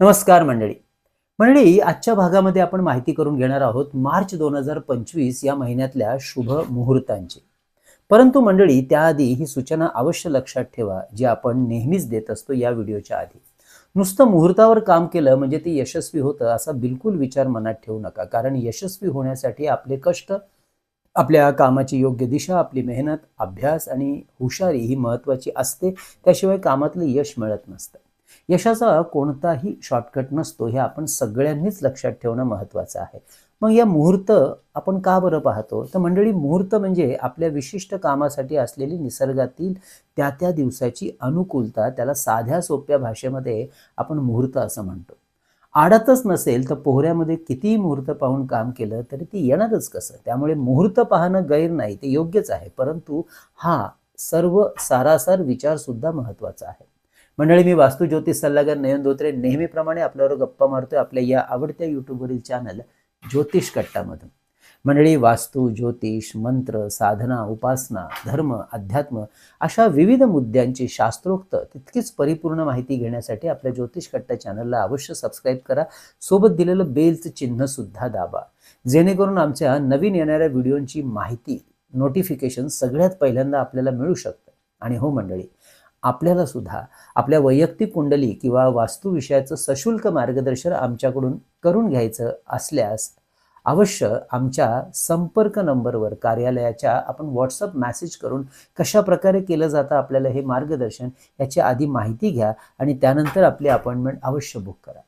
नमस्कार मंडळी. मंडळी आजच्या भागामध्ये आपण माहिती करून घेणार आहोत मार्च दोन हजार पंचवीस या महिन्यातल्या शुभ मुहूर्तांची. परंतु मंडळी त्याआधी ही सूचना अवश्य लक्षात ठेवा जी आपण नेहमीच देत असतो या व्हिडिओच्या आधी. नुसतं मुहूर्तावर काम केलं म्हणजे ते यशस्वी होतं असा बिलकुल विचार मनात ठेवू नका कारण यशस्वी होण्यासाठी आपले कष्ट आपल्या कामाची योग्य दिशा आपली मेहनत अभ्यास आणि हुशारी ही महत्त्वाची असते. त्याशिवाय कामातलं यश मिळत नसतं. यशाचा कोणताही शॉर्टकट नसतो हे आपण सगळ्यांनीच लक्षात ठेवणं महत्त्वाचं आहे. मग या मुहूर्त आपण का बरं पाहतो? तर मंडळी मुहूर्त म्हणजे आपल्या विशिष्ट कामासाठी असलेली निसर्गातील त्या त्या दिवसाची अनुकूलता त्याला साध्या सोप्या भाषेमध्ये आपण मुहूर्त असं म्हणतो. आडतच नसेल तर पोहऱ्यामध्ये कितीही मुहूर्त पाहून काम केलं तरी ती येणारच कसं? त्यामुळे मुहूर्त पाहणं गैर नाही ते योग्यच आहे. परंतु हा सर्व सारासार विचार सुद्धा महत्त्वाचा आहे. मंडळी मी वास्तू ज्योतिष सल्लागार नयन धोत्रे. नेहमीप्रमाणे आपल्यावर गप्पा मारतोय आपल्या या आवडत्या युट्यूबवरील चॅनल ज्योतिष कट्टामधून. मंडळी वास्तू ज्योतिष मंत्र साधना उपासना धर्म अध्यात्म अशा विविध मुद्द्यांची शास्त्रोक्त तितकीच परिपूर्ण माहिती घेण्यासाठी आपल्या ज्योतिष कट्टा चॅनलला अवश्य सबस्क्राईब करा. सोबत दिलेलं बेलचं चिन्ह सुद्धा दाबा. जेणेकरून आमच्या नवीन येणाऱ्या व्हिडिओंची माहिती नोटिफिकेशन सगळ्यात पहिल्यांदा आपल्याला मिळू शकतं. आणि हो मंडळी आपल्याला सुद्धा आपल्या वैयक्तिक कुंडली किंवा वास्तुविषयाचं सशुल्क मार्गदर्शन आमच्याकडून करून घ्यायचं असल्यास अवश्य आमच्या संपर्क नंबरवर कार्यालयाच्या आपण व्हॉट्सअप मॅसेज करून कशा प्रकारे केलं जातं आपल्याला हे मार्गदर्शन याची आधी माहिती घ्या आणि त्यानंतर आपली अपॉइंटमेंट अवश्य बुक करा.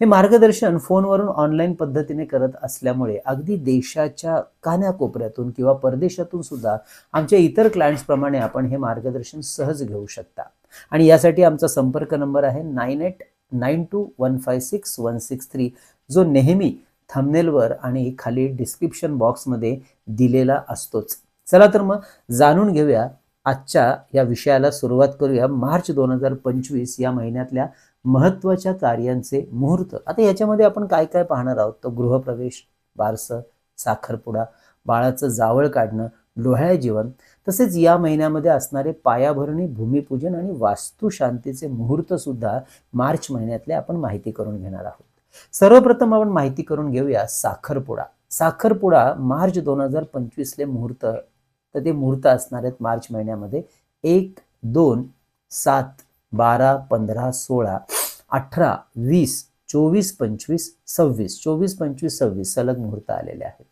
हे मार्गदर्शन फोनवरून ऑनलाईन पद्धतीने करत असल्यामुळे अगदी देशाच्या कानाकोपऱ्यातून किंवा परदेशातून सुद्धा आमच्या इतर क्लायंट्सप्रमाणे आपण हे मार्गदर्शन सहज घेऊ शकता. आणि यासाठी आमचा संपर्क नंबर आहे nine eight nine two one five six one six three जो नेहमी थंबनेलवर आणि खाली डिस्क्रिप्शन बॉक्समध्ये दिलेला असतोच. चला तर मग जाणून घेऊया आजच्या या विषयाला सुरुवात करूया. मार्च दोन हजार पंचवीस या महिन्यातल्या महत्त्वाच्या कार्यांचे मुहूर्त. आता याच्यामध्ये आपण काय काय पाहणार आहोत? तो गृहप्रवेश बारसं साखरपुडा बाळाचं जावळ काढणं डोहाळे जीवन. तसेच या महिन्यामध्ये असणारे पायाभरणी भूमिपूजन आणि वास्तुशांतीचे मुहूर्त सुद्धा मार्च महिन्यातले आपण माहिती करून घेणार आहोत. सर्वप्रथम आपण माहिती करून घेऊया साखरपुडा. साखरपुडा मार्च दोन हजार पंचवीसले मुहूर्त तर ते मुहूर्त असणार आहेत मार्च महिन्यामध्ये एक दोन सात बारा पंधरा सोळा. अठरा वीस चोवीस पंचवीस सव्वीस चोवीस पंचवीस सव्वीस सलग मुहूर्त आलेले आहेत.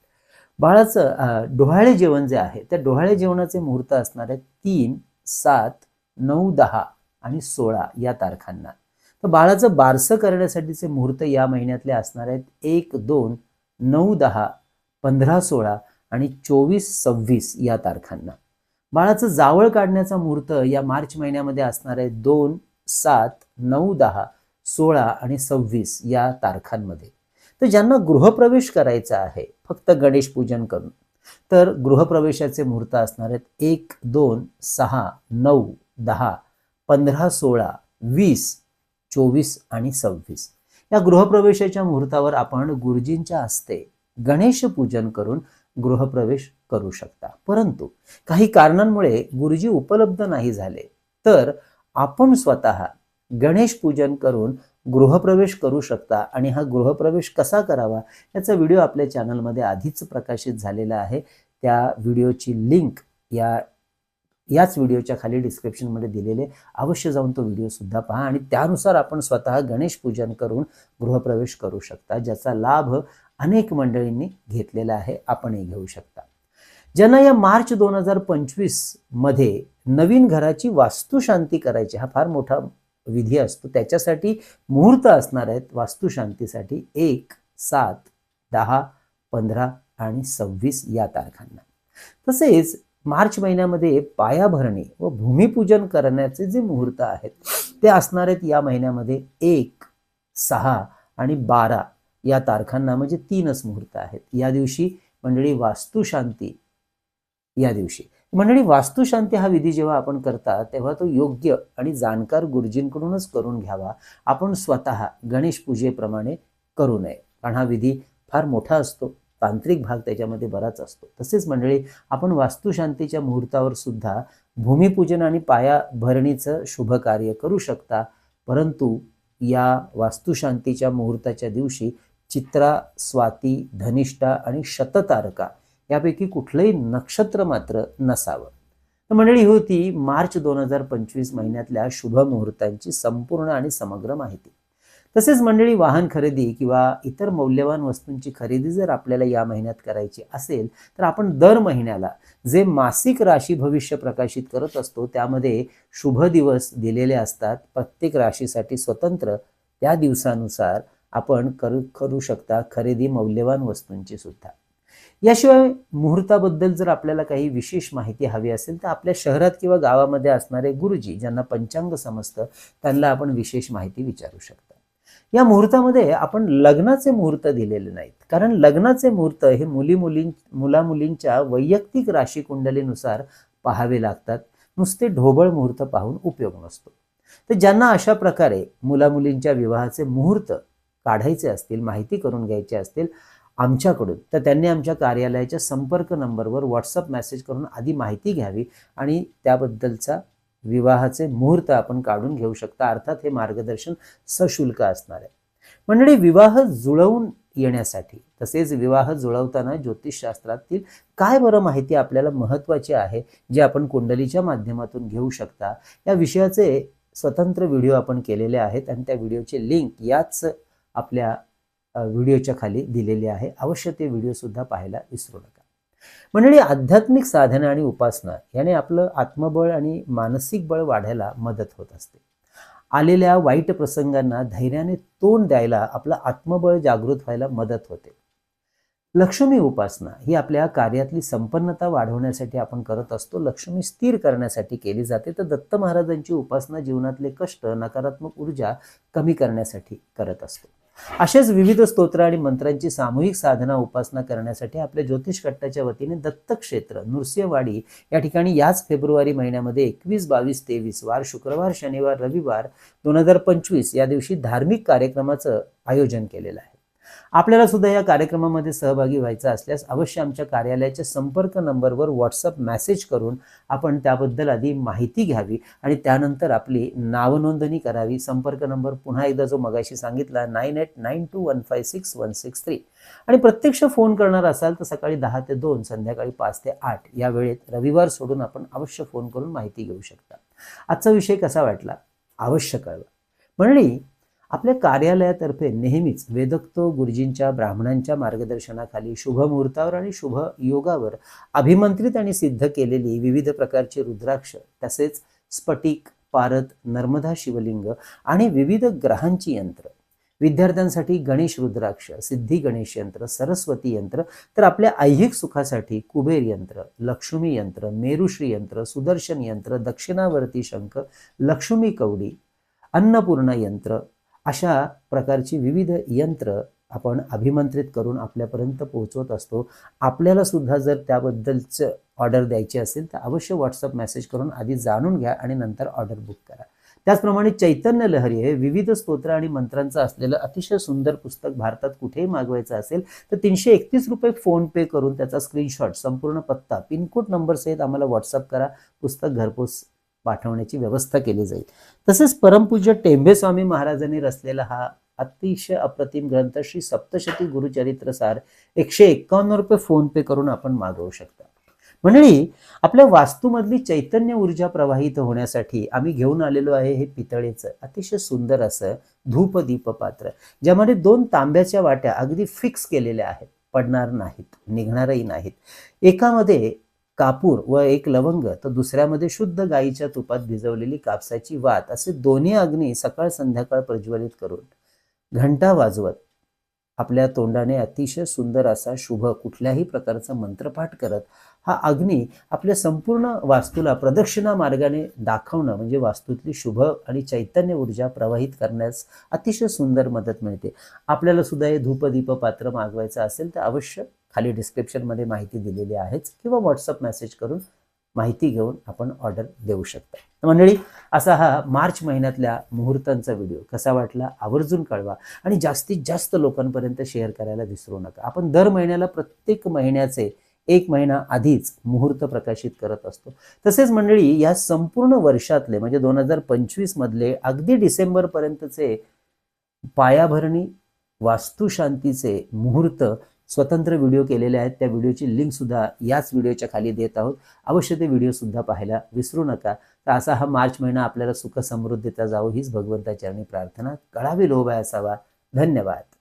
बाळाचं डोहाळे जेवण जे आहे त्या डोहाळे जेवणाचे मुहूर्त असणार आहेत तीन सात नऊ दहा आणि सोळा या तारखांना. तर बाळाचं बारसं करण्यासाठीचे मुहूर्त या महिन्यातले असणार आहेत एक दोन नऊ दहा पंधरा सोळा आणि चोवीस सव्वीस या तारखांना. बाळाचं जावळ काढण्याचा मुहूर्त या मार्च महिन्यामध्ये असणार आहे दोन सात नऊ दहा सोळा आणि सव्वीस या तारखांमध्ये. तर ज्यांना गृहप्रवेश करायचा आहे फक्त गणेश पूजन करून तर गृहप्रवेशाचे मुहूर्त असणार आहेत एक दोन सहा नऊ दहा पंधरा सोळा वीस चोवीस आणि सव्वीस. या गृहप्रवेशाच्या मुहूर्तावर आपण गुरुजींच्या हस्ते गणेश पूजन करून गृहप्रवेश करू शकता. परंतु काही कारणांमुळे गुरुजी उपलब्ध नाही झाले. तर आपण स्वतः गणेश पूजन करून गृहप्रवेश करू शकता. आणि हा गृहप्रवेश कसा करावा? याचा व्हिडिओ आपल्या चॅनलमध्ये आधीच प्रकाशित झालेला आहे. त्या व्हिडिओची लिंक या याच व्हिडिओच्या खाली डिस्क्रिप्शनमध्ये दिलेले अवश्य जाऊन तो व्हिडिओसुद्धा पहा आणि त्यानुसार आपण स्वतः गणेश पूजन करून गृहप्रवेश करू शकता ज्याचा लाभ अनेक मंडळींनी घेतलेला आहे. आपणही घेऊ शकता. ज्यांना या मार्च दोन हजार पंचवीसमध्ये नवीन घराची वास्तुशांती करायची हा फार मोठा विधी असतो. त्याच्यासाठी मुहूर्त असणार आहेत वास्तुशांतीसाठी. एक सात दहा पंधरा आणि सव्वीस या तारखांना. तसेच मार्च महिन्यामध्ये पायाभरणी व भूमिपूजन करण्याचे जे मुहूर्त आहेत ते असणार आहेत या महिन्यामध्ये एक सहा आणि बारा या तारखांना म्हणजे तीनच मुहूर्त आहेत. या दिवशी मंडळी वास्तुशांती या दिवशी. मंडळी वास्तुशांती हा विधी जेव्हा आपण करता तेव्हा तो योग्य आणि जाणकार गुरुजींकडूनच करून घ्यावा. आपण स्वतः गणेश पूजेप्रमाणे करू नये. कारण हा विधी फार मोठा असतो. तांत्रिक भाग त्याच्यामध्ये बराच असतो. तसेच मंडळी आपण वास्तुशांतीच्या मुहूर्तावर सुद्धा भूमिपूजन आणि पाया भरणीचं शुभ कार्य करू शकता. परंतु या वास्तुशांतीच्या मुहूर्ताच्या दिवशी चित्रा स्वाती धनिष्ठा आणि शततारका यापैकी कुठलंही नक्षत्र मात्र नसावं. तर मंडळी होती मार्च दोन हजार पंचवीस महिन्यातल्या शुभ मुहूर्तांची संपूर्ण आणि समग्र माहिती. तसेच मंडळी वाहन खरेदी किंवा इतर मौल्यवान वस्तूंची खरेदी जर आपल्याला या महिन्यात करायची असेल तर आपण दर महिन्याला जे मासिक राशी भविष्य प्रकाशित करत असतो त्यामध्ये शुभ दिवस दिलेले असतात. प्रत्येक राशीसाठी स्वतंत्र त्या दिवसानुसार आपण करू करू शकता खरेदी मौल्यवान वस्तूंची सुद्धा. याशिवाय मुहूर्ताबद्दल जर आपल्याला काही विशेष माहिती हवी असेल तर आपल्या शहरात किंवा गावामध्ये असणारे गुरुजी ज्यांना पंचांग समजतं त्यांना आपण विशेष माहिती विचारू शकता. या मुहूर्तामध्ये आपण लग्नाचे मुहूर्त दिलेले नाहीत. कारण लग्नाचे मुहूर्त हे मुली मुलीं मुला मुलींच्या वैयक्तिक राशी कुंडलीनुसार पाहावे लागतात. नुसते ढोबळ मुहूर्त पाहून उपयोग नसतो. तर ज्यांना अशा प्रकारे मुला मुलींच्या विवाहाचे मुहूर्त काढायचे असतील माहिती करून घ्यायचे असतील आमच्याकडून. तर त्यांनी आमच्या कार्यालयाच्या संपर्क नंबरवर व्हॉट्सअप मेसेज करून आधी माहिती घ्यावी आणि त्याबद्दलचा विवाहाचे मुहूर्त आपण काढून घेऊ शकता. अर्थात हे मार्गदर्शन सशुल्क असणार आहे. मंडळी विवाह जुळवून येण्यासाठी तसेच विवाह जुळवताना ज्योतिषशास्त्रातील काय बरं माहिती आपल्याला महत्त्वाची आहे जे आपण कुंडलीच्या माध्यमातून घेऊ शकता या विषयाचे स्वतंत्र व्हिडिओ आपण केलेले आहेत आणि त्या व्हिडिओचे लिंक याच आपल्या व्हिडिओच्या खाली दिलेली आहे. अवश्य ते व्हिडिओसुद्धा पाहायला विसरू नका. मंडळी आध्यात्मिक साधना आणि उपासना याने आपलं आत्मबळ आणि मानसिक बळ वाढायला मदत होत असते. आलेल्या वाईट प्रसंगांना धैर्याने तोंड द्यायला आपलं आत्मबळ जागृत व्हायला मदत होते. लक्ष्मी उपासना ही आपल्या कार्यातली संपन्नता वाढवण्यासाठी आपण करत असतो. लक्ष्मी स्थिर करण्यासाठी केली जाते. तर दत्त महाराजांची उपासना जीवनातले कष्ट नकारात्मक ऊर्जा कमी करण्यासाठी करत असतो. अशाच विविध स्तोत्र आणि मंत्रांची सामूहिक साधना उपासना करण्यासाठी आपल्या ज्योतिष कट्टाच्या वतीने दत्तक्षेत्र नृसिंहवाडी या ठिकाणी याच फेब्रुवारी महिन्यामध्ये एकवीस बावीस तेवीस वार शुक्रवार शनिवार रविवार दोन हजार पंचवीस या दिवशी धार्मिक कार्यक्रमाचं आयोजन केलेलं आहे. आपल्याला सुद्धा या कार्यक्रमामध्ये सहभागी व्हायचं असल्यास अवश्य आमच्या कार्यालयाच्या संपर्क नंबरवर व्हॉट्सअप मेसेज करून आपण त्याबद्दल आधी माहिती घ्यावी आणि त्यानंतर आपली नावनोंदणी करावी. संपर्क नंबर पुन्हा एकदा जो मगाशी सांगितला nine eight nine two one five six one six three आणि प्रत्यक्ष फोन करणार असाल तर सकाळी दहा ते दोन संध्याकाळी पाच ते आठ या वेळेत रविवार सोडून आपण अवश्य फोन करून माहिती घेऊ शकता. आजचा विषय कसा वाटला? अवश्य कळवा. मंडळी आपल्या कार्यालयातर्फे नेहमीच वेदक्त गुरुजींच्या ब्राह्मणांच्या मार्गदर्शनाखाली शुभ मुहूर्तावर आणि शुभ योगावर अभिमंत्रित आणि सिद्ध केलेली विविध प्रकारचे रुद्राक्ष तसेच स्फटिक पारत नर्मदा शिवलिंग आणि विविध ग्रहांची यंत्र. विद्यार्थ्यांसाठी गणेश रुद्राक्ष सिद्धी गणेश यंत्र सरस्वती यंत्र तर आपल्या ऐहिक सुखासाठी कुबेर यंत्र लक्ष्मी यंत्र मेरुश्री यंत्र सुदर्शन यंत्र दक्षिणावर्ती शंख लक्ष्मी कवडी अन्नपूर्णा यंत्र अशा प्रकारची विविध यंत्र आपण अभिमंत्रित करून आपल्यापर्यंत पोहोचवत असतो. आपल्याला सुद्धा जर त्याबद्दलचं ऑर्डर द्यायची असेल तर अवश्य व्हॉट्सअप मेसेज करून आधी जाणून घ्या आणि नंतर ऑर्डर बुक करा. त्याचप्रमाणे चैतन्य लहरी हे विविध स्तोत्र आणि मंत्रांचं असलेलं अतिशय सुंदर पुस्तक भारतात कुठेही मागवायचं असेल तर तीनशे एकतीस रुपये फोन पे करून त्याचा स्क्रीनशॉट संपूर्ण पत्ता पिनकोड नंबर सहित आम्हाला व्हॉट्सअप करा. पुस्तक घरपोच पाठवण्याची व्यवस्था केली जाईल. तसेच परमपूज्य टेंभे स्वामी महाराजांनी रचलेला हा अतिशय अप्रतिम ग्रंथ श्री सप्तशती गुरुचरित्रसार एकशे एक्कावन्न रुपये फोन पे करून आपण मागवू शकता. मंडळी आपल्या वास्तूमधली चैतन्य ऊर्जा प्रवाहित होण्यासाठी आम्ही घेऊन आलेलो आहे हे पितळेचं अतिशय सुंदर असं धूप दीप पात्र ज्यामध्ये दोन तांब्याच्या वाट्या अगदी फिक्स केलेल्या आहेत. पडणार नाहीत निघणारही नाहीत. एकामध्ये कापूर व एक लवंग तर दुसऱ्यामध्ये शुद्ध गाईच्या तुपात भिजवलेली कापसाची वात असे दोन्ही अग्नी सकाळ संध्याकाळ प्रज्वलित करून घंटा वाजवत आपल्या तोंडाने अतिशय सुंदर असा शुभ कुठल्याही प्रकारचा मंत्रपाठ करत हा अग्नी आपल्या संपूर्ण वास्तूला प्रदक्षिणा मार्गाने दाखवणं म्हणजे वास्तूतली शुभ आणि चैतन्य ऊर्जा प्रवाहित करण्यास अतिशय सुंदर मदत मिळते. आपल्याला सुद्धा हे धूपदीप पात्र मागवायचं असेल तर अवश्य खाली डिस्क्रिप्शनमध्ये माहिती दिलेली आहेच किंवा व्हॉट्सअप मेसेज करून माहिती घेऊन आपण ऑर्डर देऊ शकता. मंडळी असा हा मार्च महिन्यातल्या मुहूर्तांचा व्हिडिओ कसा वाटला आवर्जून कळवा आणि जास्तीत जास्त लोकांपर्यंत शेअर करायला विसरू नका. आपण दर महिन्याला प्रत्येक महिन्याचे एक महिना आधीच मुहूर्त प्रकाशित करत असतो. तसेच मंडळी या संपूर्ण वर्षातले म्हणजे दोन हजार पंचवीसमधले अगदी डिसेंबरपर्यंतचे पायाभरणी वास्तुशांतीचे मुहूर्त स्वतंत्र व्हिडिओ केलेले आहेत. त्या व्हिडिओची लिंकसुद्धा याच व्हिडिओच्या खाली देत आहोत. अवश्य ते व्हिडिओसुद्धा पाहायला विसरू नका. तर असा हा मार्च महिना आपल्याला सुख समृद्धीचा जावो हीच भगवंताचरणी प्रार्थना. कळावी लोभाय असावा. धन्यवाद.